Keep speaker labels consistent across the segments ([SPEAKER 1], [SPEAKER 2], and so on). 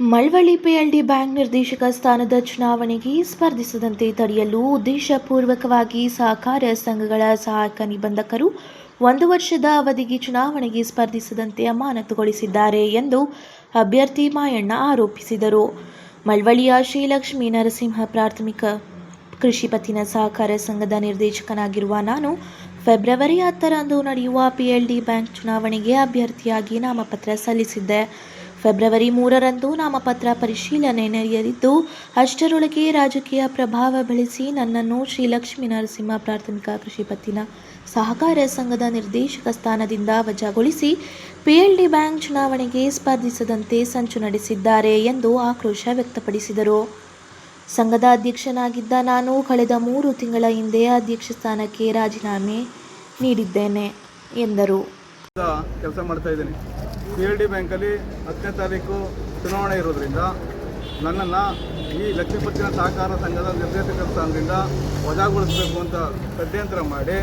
[SPEAKER 1] Malavalli PLD bank ನಿರ್ದೇಶಕ ಸ್ಥಾನದ ಚುನಾವಣೆಗೆ ಸ್ಪರ್ಧಿಸದಂತೆ ತಡೆಯಲು ಉದ್ದೇಶಪೂರ್ವಕವಾಗಿ ಸಹಕಾರ ಸಂಘಗಳ ಸಹಾಯಕ ನಿಬಂಧಕರು ಒಂದು ವರ್ಷದ ಅವಧಿಗೆ ಚುನಾವಣೆಗೆ ಸ್ಪರ್ಧಿಸದಂತೆ ಅಮಾನತುಗೊಳಿಸಿದ್ದಾರೆ ಎಂದು ಅಭ್ಯರ್ಥಿ ಮಾಯಣ್ಣ ಆರೋಪಿಸಿದರು. ಮಳವಳ್ಳಿಯ ಶ್ರೀಲಕ್ಷ್ಮೀ ನರಸಿಂಹ ಪ್ರಾಥಮಿಕ ಕೃಷಿ ಪತ್ತಿನ ಸಹಕಾರ ಸಂಘದ ನಿರ್ದೇಶಕನಾಗಿರುವ ನಾನು ಫೆಬ್ರವರಿ ಹತ್ತರಂದು ನಡೆಯುವ ಪಿಎಲ್ಡಿ ಬ್ಯಾಂಕ್ ಚುನಾವಣೆಗೆ ಅಭ್ಯರ್ಥಿಯಾಗಿ ನಾಮಪತ್ರ ಸಲ್ಲಿಸಿದ್ದೆ. ಫೆಬ್ರವರಿ ಮೂರರಂದು ನಾಮಪತ್ರ ಪರಿಶೀಲನೆ ನಡೆಯಲಿದ್ದು, ಅಷ್ಟರೊಳಗೆ ರಾಜಕೀಯ ಪ್ರಭಾವ ಬೆಳೆಸಿ ನನ್ನನ್ನು ಶ್ರೀಲಕ್ಷ್ಮೀ ನರಸಿಂಹ ಪ್ರಾಥಮಿಕ ಕೃಷಿ ಪತ್ತಿನ ಸಹಕಾರ ಸಂಘದ ನಿರ್ದೇಶಕ ಸ್ಥಾನದಿಂದ ವಜಾಗೊಳಿಸಿ ಪಿಎಲ್ಡಿ ಬ್ಯಾಂಕ್ ಚುನಾವಣೆಗೆ ಸ್ಪರ್ಧಿಸದಂತೆ ಸಂಚು ನಡೆಸಿದ್ದಾರೆ ಎಂದು ಆಕ್ರೋಶ ವ್ಯಕ್ತಪಡಿಸಿದರು. ಸಂಘದ ಅಧ್ಯಕ್ಷನಾಗಿದ್ದ ನಾನು ಕಳೆದ ಮೂರು ತಿಂಗಳ ಹಿಂದೆ ಅಧ್ಯಕ್ಷ ಸ್ಥಾನಕ್ಕೆ ರಾಜೀನಾಮೆ ನೀಡಿದ್ದೇನೆ, ಎಂದರು.
[SPEAKER 2] ಕೆಲಸ ಮಾಡ್ತಾ ಪಿ ಎಲ್ ಡಿ ಬ್ಯಾಂಕಲ್ಲಿ ಹತ್ತನೇ ತಾರೀಕು ಚುನಾವಣೆ ಇರೋದ್ರಿಂದ ನನ್ನನ್ನು ಈ ಲಕ್ಷ್ಮೀಪತ್ತಿನ ಸಹಕಾರ ಸಂಘದ ನಿರ್ದೇಶಕ ಸ್ಥಾನದಿಂದ ವಜಾಗೊಳಿಸಬೇಕು ಅಂತ ಷಡ್ಯಂತ್ರ ಮಾಡಿ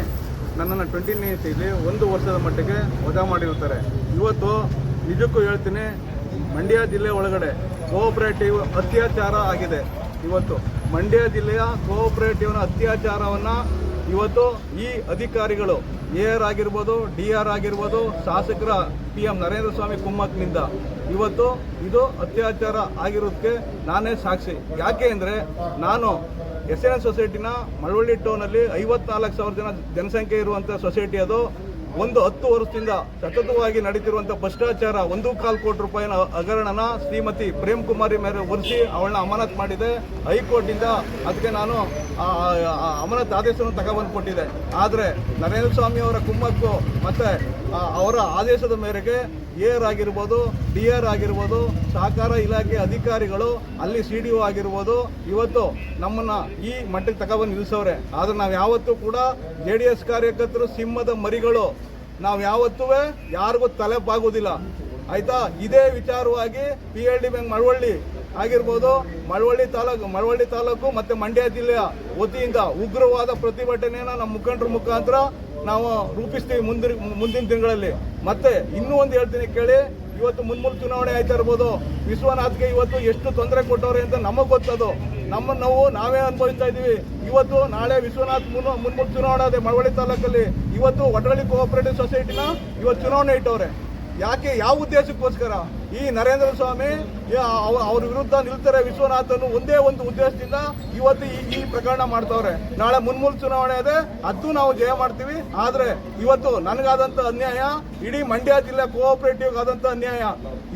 [SPEAKER 2] ನನ್ನನ್ನು ಟ್ವೆಂಟಿ ನೈನ್ತಿಲಿ ಒಂದು ವರ್ಷದ ಮಟ್ಟಿಗೆ ವಜಾ ಮಾಡಿರ್ತಾರೆ ಇವತ್ತು ನಿಜಕ್ಕೂ ಹೇಳ್ತೀನಿ, ಮಂಡ್ಯ ಜಿಲ್ಲೆ ಒಳಗಡೆ ಕೋಆಪರೇಟಿವ್ ಅತ್ಯಾಚಾರ ಆಗಿದೆ. ಇವತ್ತು ಮಂಡ್ಯ ಜಿಲ್ಲೆಯ ಕೋಆಪರೇಟಿವ್ನ ಅತ್ಯಾಚಾರವನ್ನು ಇವತ್ತು ಈ ಅಧಿಕಾರಿಗಳು ಎ ಆರ್ ಆಗಿರ್ಬೋದು, ಡಿ ಆರ್ ಆಗಿರ್ಬೋದು, ಶಾಸಕರ ಪಿ ಎಂ ನರೇಂದ್ರ ಸ್ವಾಮಿ ಕುಮ್ಮಕ್ನಿಂದ ಇವತ್ತು ಇದು ಅತ್ಯಾಚಾರ ಆಗಿರೋದಕ್ಕೆ ನಾನೇ ಸಾಕ್ಷಿ. ಯಾಕೆ ಅಂದರೆ ನಾನು ಎಸ್ ಎನ್ ಎಸ್ ಸೊಸೈಟಿನ ಮಳವಳ್ಳಿ ಟೌನಲ್ಲಿ ಐವತ್ನಾಲ್ಕು ಸಾವಿರ ಜನ ಜನಸಂಖ್ಯೆ ಇರುವಂಥ ಸೊಸೈಟಿ ಅದು. ಒಂದು ಹತ್ತು ವರ್ಷದಿಂದ ಸತತವಾಗಿ ನಡೀತಿರುವಂಥ ಭ್ರಷ್ಟಾಚಾರ ಒಂದು ಕಾಲು ಕೋಟಿ ರೂಪಾಯಿನ ಹಗರಣನ ಶ್ರೀಮತಿ ಪ್ರೇಮ್ ಕುಮಾರಿ ಮೇಲೆ ಒರೆಸಿ ಅವಳನ್ನ ಅಮಾನತ್ ಮಾಡಿದೆ. ಹೈಕೋರ್ಟಿಂದ ಅದಕ್ಕೆ ನಾನು ಅಮಾನತ್ ಆದೇಶವನ್ನು ತಗೊಬಂದು ಕೊಟ್ಟಿದೆ. ಆದರೆ ನರೇಂದ್ರ ಸ್ವಾಮಿ ಅವರ ಕುಮ್ಮಕ್ಕು ಮತ್ತು ಅವರ ಆದೇಶದ ಮೇರೆಗೆ ಎ ಆರ್ ಆಗಿರ್ಬೋದು, ಡಿ ಆರ್ ಆಗಿರ್ಬೋದು, ಸಹಕಾರ ಇಲಾಖೆ ಅಧಿಕಾರಿಗಳು, ಅಲ್ಲಿ ಸಿ ಡಿ ಒ ಆಗಿರ್ಬೋದು, ಇವತ್ತು ನಮ್ಮನ್ನು ಈ ಮಟ್ಟಕ್ಕೆ ತಗೊಬಂದು ನಿಲ್ಲಿಸೋರೆ ಆದರೆ ನಾವು ಯಾವತ್ತೂ ಕೂಡ ಜೆ ಡಿ ಎಸ್ ಕಾರ್ಯಕರ್ತರು, ಸಿಂಹದ ಮರಿಗಳು ನಾವು ಯಾವತ್ತೂ ಯಾರಿಗೂ ತಲೆ ಆಯ್ತಾ? ಇದೇ ವಿಚಾರವಾಗಿ P L D bank Malavalli ಆಗಿರ್ಬೋದು, ಮಳವಳ್ಳಿ ತಾಲೂಕು ಮಳವಳ್ಳಿ ತಾಲೂಕು ಮತ್ತೆ ಮಂಡ್ಯ ಜಿಲ್ಲೆಯ ವತಿಯಿಂದ ಉಗ್ರವಾದ ಪ್ರತಿಭಟನೆಯನ್ನು ನಮ್ಮ ಮುಖಂಡರ ಮುಖಾಂತರ ನಾವು ರೂಪಿಸ್ತೀವಿ ಮುಂದಿನ ಮುಂದಿನ ದಿನಗಳಲ್ಲಿ. ಮತ್ತೆ ಇನ್ನೂ ಒಂದು ಹೇಳ್ತೀನಿ ಕೇಳಿ ಇವತ್ತು ಮುನ್ಮೂಲ ಚುನಾವಣೆ ಆಯ್ತಾ ಇರ್ಬೋದು. ವಿಶ್ವನಾಥ್ಗೆ ಇವತ್ತು ಎಷ್ಟು ತೊಂದರೆ ಕೊಟ್ಟವ್ರೆ ಅಂತ ನಮಗೆ ಗೊತ್ತದು. ನಮ್ಮ ನಾವು ನಾವೇ ಅನುಭವಿಸ್ತಾ ಇದ್ದೀವಿ. ಇವತ್ತು ನಾಳೆ ವಿಶ್ವನಾಥ್ ಮುನ್, ಮುನ್ಮೂಲ ಚುನಾವಣೆ ಅದೇ ಮಳವಳ್ಳಿ ತಾಲೂಕಲ್ಲಿ. ಇವತ್ತು ಒಡವಳ್ಳಿ ಕೋಆಪರೇಟಿವ್ ಸೊಸೈಟಿನ ಇವತ್ತು ಚುನಾವಣೆ ಇಟ್ಟವ್ರೆ. ಯಾಕೆ, ಯಾವ ಉದ್ದೇಶಕ್ಕೋಸ್ಕರ? ಈ ನರೇಂದ್ರ ಸ್ವಾಮಿ ಅವ್ರ ವಿರುದ್ಧ ನಿಲ್ತಾರೆ ವಿಶ್ವನಾಥನು ಒಂದೇ ಒಂದು ಉದ್ದೇಶದಿಂದ ಇವತ್ತು ಈ ಪ್ರಕರಣ ಮಾಡ್ತಾವ್ರೆ. ನಾಳೆ ಮುನ್ಮುಲ್ ಚುನಾವಣೆ ಇದೆ, ಅದು ನಾವು ಜಯ ಮಾಡ್ತೀವಿ. ಆದ್ರೆ ಇವತ್ತು ನನಗಾದಂತ ಅನ್ಯಾಯ, ಇಡೀ ಮಂಡ್ಯ ಜಿಲ್ಲೆ ಕೋಆಪರೇಟಿವ್ ಆದಂತ ಅನ್ಯಾಯ.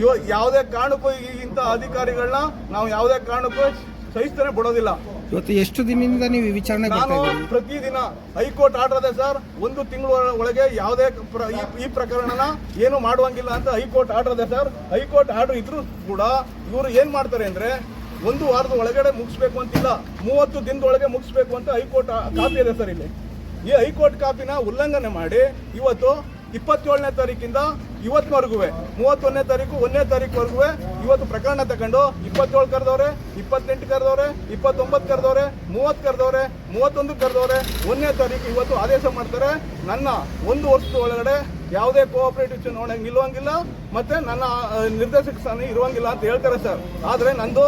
[SPEAKER 2] ಇವ ಯಾವುದೇ ಕಾರಣಕ್ಕೂ ಇಂಥ ಅಧಿಕಾರಿಗಳನ್ನ ನಾವು ಯಾವುದೇ ಕಾರಣಕ್ಕೂ ಸಹಿಸ್ತಾನೆ ಬಿಡೋದಿಲ್ಲ.
[SPEAKER 3] ಇವತ್ತು ಎಷ್ಟು ದಿನದಿಂದ ನೀವು ವಿಚಾರಣೆ
[SPEAKER 2] ನಾನು ಪ್ರತಿದಿನ ಹೈಕೋರ್ಟ್ ಆರ್ಡರ್ ಇದೆ ಸರ್ ಒಂದು ತಿಂಗಳ ಒಳಗೆ ಯಾವುದೇ ಪ್ರ- ಈ- ಈ ಪ್ರಕರಣನ ಏನು ಮಾಡುವಂಗಿಲ್ಲ ಅಂತ ಹೈಕೋರ್ಟ್ ಆರ್ಡರ್ ಇದೆ ಸರ್. ಹೈಕೋರ್ಟ್ ಆರ್ಡರ್ ಇದ್ರೂ ಕೂಡ ಇವರು ಏನ್ ಮಾಡ್ತಾರೆ ಅಂದ್ರೆ ಒಂದು ವಾರದ ಒಳಗಡೆ ಮುಗಿಸ್ಬೇಕು ಅಂತಿಲ್ಲ ಮೂವತ್ತು ದಿನದೊಳಗೆ ಮುಗಿಸ್ಬೇಕು ಅಂತ ಹೈಕೋರ್ಟ್ ಕಾಪಿ ಇದೆ ಸರ್ ಇಲ್ಲಿ. ಈ ಹೈಕೋರ್ಟ್ ಕಾಪಿನ ಉಲ್ಲಂಘನೆ ಮಾಡಿ ಇವತ್ತು ಇಪ್ಪತ್ತೇಳನೇ ತಾರೀಕಿಂದ ಇವತ್ತಿನವರೆಗೂ ಮೂವತ್ತೊಂದನೇ ತಾರೀಕು, ಒಂದನೇ ತಾರೀಕುವರೆಗೂ ಇವತ್ತು ಪ್ರಕರಣ ತಗೊಂಡು ಇಪ್ಪತ್ತೇಳು ಕರೆದವ್ರೆ, ಇಪ್ಪತ್ತೆಂಟು ಕರೆದವ್ರೆ, ಇಪ್ಪತ್ತೊಂಬತ್ತು ಕರೆದವ್ರೆ, ಮೂವತ್ತು ಕರೆದವ್ರೆ, ಮೂವತ್ತೊಂದು ಕರೆದವ್ರೆ. ಒಂದನೇ ತಾರೀಕು ಇವತ್ತು ಆದೇಶ ಮಾಡ್ತಾರೆ. ನನ್ನ ಒಂದು ವರ್ಷದ ಒಳಗಡೆ ಯಾವುದೇ ಕೋಆಪರೇಟಿವ್ ಚುನಾವಣೆ ನಿಲ್ಲುವಂಗಿಲ್ಲ ಮತ್ತೆ ನನ್ನ ನಿರ್ದೇಶಕ ಸ್ಥಾನ ಇರುವಂಗಿಲ್ಲ ಅಂತ ಹೇಳ್ತಾರೆ ಸರ್. ಆದರೆ ನಂದು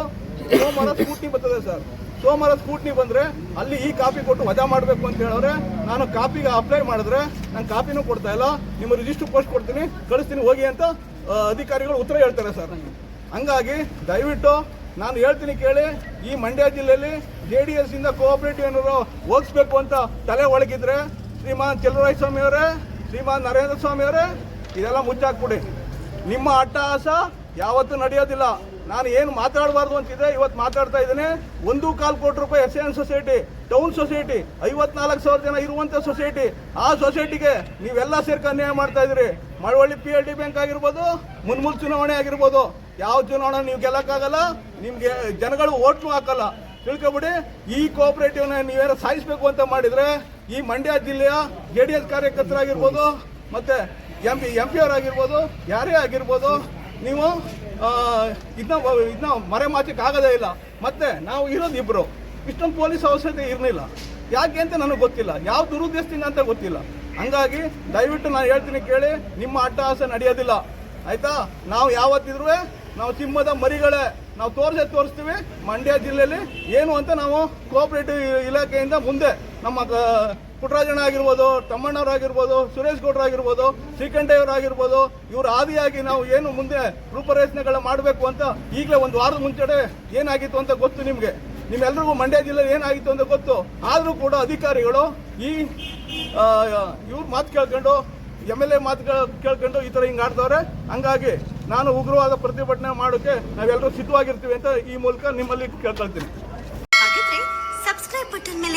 [SPEAKER 2] ಸೋಮವಾರ ಸ್ಕೂಟಿ ಬರ್ತದೆ ಸರ್. ಸೋಮವಾರ ಸ್ಕೂಟ್ನಿ ಬಂದ್ರೆ ಅಲ್ಲಿ ಈ ಕಾಪಿ ಕೊಟ್ಟು ವಜಾ ಮಾಡಬೇಕು ಅಂತ ಹೇಳೋರೆ. ನಾನು ಕಾಪಿಗೆ ಅಪ್ಲೈ ಮಾಡಿದ್ರೆ, ನಾನು ಕಾಪಿನೂ ಕೊಡ್ತಾ ಇಲ್ಲ. ನಿಮ್ಮ ರಿಜಿಸ್ಟರ್ ಪೋಸ್ಟ್ ಕೊಡ್ತೀನಿ. ಕಳಿಸ್ತೀನಿ, ಹೋಗಿ ಅಂತ ಅಧಿಕಾರಿಗಳು ಉತ್ತರ ಹೇಳ್ತಾರೆ ಸರ್ ಹಂಗಾಗಿ ದಯವಿಟ್ಟು ನಾನು ಹೇಳ್ತೀನಿ ಕೇಳಿ, ಈ ಮಂಡ್ಯ ಜಿಲ್ಲೆಯಲ್ಲಿ ಜೆ ಡಿ ಎಸ್ ಇಂದ ಕೋಆಪರೇಟಿವ್ ಏನಾದ್ರು ಹೋಗಿಸ್ಬೇಕು ಅಂತ ತಲೆ ಒಳಗಿದ್ರೆ, ಶ್ರೀಮಾನ್ ಚಲುವರಾಯ ಸ್ವಾಮಿ ಅವರೇ, ಶ್ರೀಮಾನ್ ನರೇಂದ್ರ ಸ್ವಾಮಿ ಅವರೇ, ಇದೆಲ್ಲ ಮುಚ್ಚಾಕ್ಬಿಡಿ. ನಿಮ್ಮ ಅಟ್ಟಹಾಸ ಯಾವತ್ತೂ ನಡೆಯೋದಿಲ್ಲ. ನಾನು ಏನು ಮಾತಾಡಬಾರ್ದು ಅಂತಿದ್ರೆ ಇವತ್ತು ಮಾತಾಡ್ತಾ ಇದ್ದೇನೆ. ಒಂದು ಕಾಲು ಕೋಟಿ ರೂಪಾಯಿ S N society, town society, ಐವತ್ನಾಲ್ಕು ಸಾವಿರ ಜನ ಇರುವಂಥ ಸೊಸೈಟಿ. ಆ ಸೊಸೈಟಿಗೆ ನೀವೆಲ್ಲ ಸೇರ್ಕೊಂಡು ಅನ್ಯಾಯ ಮಾಡ್ತಾ ಇದ್ದೀರಿ. Malavalli P L D bank ಆಗಿರ್ಬೋದು, ಮುನ್ಮುಲ್ ಚುನಾವಣೆ ಆಗಿರ್ಬೋದು. ಯಾವ ಚುನಾವಣೆ ನೀವು ಗೆಲ್ಲಕ್ಕಾಗಲ್ಲ, ನಿಮಗೆ ಜನಗಳು ಓಟ್ನು ಹಾಕಲ್ಲ. ತಿಳ್ಕೊಬಿಡಿ, ಈ ಕೋಆಪರೇಟಿವ್ನ ನೀವೇನೋ ಸಾಯಿಸಬೇಕು ಅಂತ ಮಾಡಿದ್ರೆ, ಈ ಮಂಡ್ಯ ಜಿಲ್ಲೆಯ ಜೆ ಡಿ ಎಸ್ ಕಾರ್ಯಕರ್ತರಾಗಿರ್ಬೋದು, ಮತ್ತೆ ಎಂ ಪಿ ಎಂ ಪಿ ಅವರಾಗಿರ್ಬೋದು ಯಾರೇ ಆಗಿರ್ಬೋದು ನೀವು ಇದನ್ನ ಇದನ್ನ ಮರೆಮಾಚಕ್ಕೆ ಆಗೋದೇ ಇಲ್ಲ. ಮತ್ತೆ ನಾವು ಇರೋದು ಇಬ್ಬರು ಇಷ್ಟೊಂದು ಪೊಲೀಸ್ ಅವಶ್ಯಕತೆ ಇರಲಿಲ್ಲ. ಯಾಕೆ ಅಂತ ನನಗೆ ಗೊತ್ತಿಲ್ಲ. ಯಾವ ದುರುದ್ದೇಶದಿಂದ ಅಂತ ಗೊತ್ತಿಲ್ಲ. ಹಂಗಾಗಿ ದಯವಿಟ್ಟು ನಾನು ಹೇಳ್ತೀನಿ ಕೇಳಿ, ನಿಮ್ಮ ಅಟ್ಟಹಾಸ ನಡೆಯೋದಿಲ್ಲ. ಆಯ್ತಾ? ನಾವು ಯಾವತ್ತಿದ್ರೂ ನಾವು ಸಿಂಹದ ಮರಿಗಳೇ. ನಾವು ತೋರಿಸೇ ತೋರಿಸ್ತೀವಿ, ಮಂಡ್ಯ ಜಿಲ್ಲೆಯಲ್ಲಿ ಏನು ಅಂತ ನಾವು ಕೋಆಪರೇಟಿವ್ ಇಲಾಖೆಯಿಂದ ಮುಂದೆ ನಮ್ಮ ಪುಟ್ಟರಾಜಣ್ಣ ಆಗಿರ್ಬೋದು ತಮ್ಮಣ್ಣವರಾಗಿರ್ಬೋದು ಸುರೇಶ್ ಗೌಡ್ರು ಆಗಿರ್ಬೋದು ಶ್ರೀಕಂಠಯ್ಯವ್ರು ಆಗಿರ್ಬೋದು ಇವ್ರ ಆದಿಯಾಗಿ ನಾವು ಏನು ಮುಂದೆ ರೂಪರೇಷಣೆಗಳ ಮಾಡಬೇಕು ಅಂತ ಈಗಲೇ ಒಂದು ವಾರದ ಮುಂಚೆಡೆ ಏನಾಗಿತ್ತು ಅಂತ ಗೊತ್ತು ನಿಮಗೆ? ನಿಮ್ಮೆಲ್ಲರಿಗೂ ಮಂಡ್ಯ ಜಿಲ್ಲೆಯಲ್ಲಿ ಏನಾಗಿತ್ತು ಅಂತ ಗೊತ್ತು? ಆದರೂ ಕೂಡ ಅಧಿಕಾರಿಗಳು ಈ ಇವ್ರ ಮಾತು ಕೇಳ್ಕೊಂಡು, ಎಂ ಎಲ್ ಎ ಮಾತು ಕೇಳ್ಕೊಂಡು ಈ ಥರ ಹಿಂಗೆ ಆಡ್ತವ್ರೆ ಹಂಗಾಗಿ ನಾನು ಉಗ್ರವಾದ ಪ್ರತಿಭಟನೆ ಮಾಡೋಕ್ಕೆ ನಾವೆಲ್ಲರೂ ಸಿದ್ಧವಾಗಿರ್ತೀವಿ ಅಂತ ಈ ಮೂಲಕ ನಿಮ್ಮಲ್ಲಿ ಕೇಳ್ಕೊಳ್ತೀನಿ
[SPEAKER 4] ಹಾಗಿದ್ರೆ ಸಬ್ಸ್ಕ್ರೈಬ್ ಬಟನ್ ಮೇಲೆ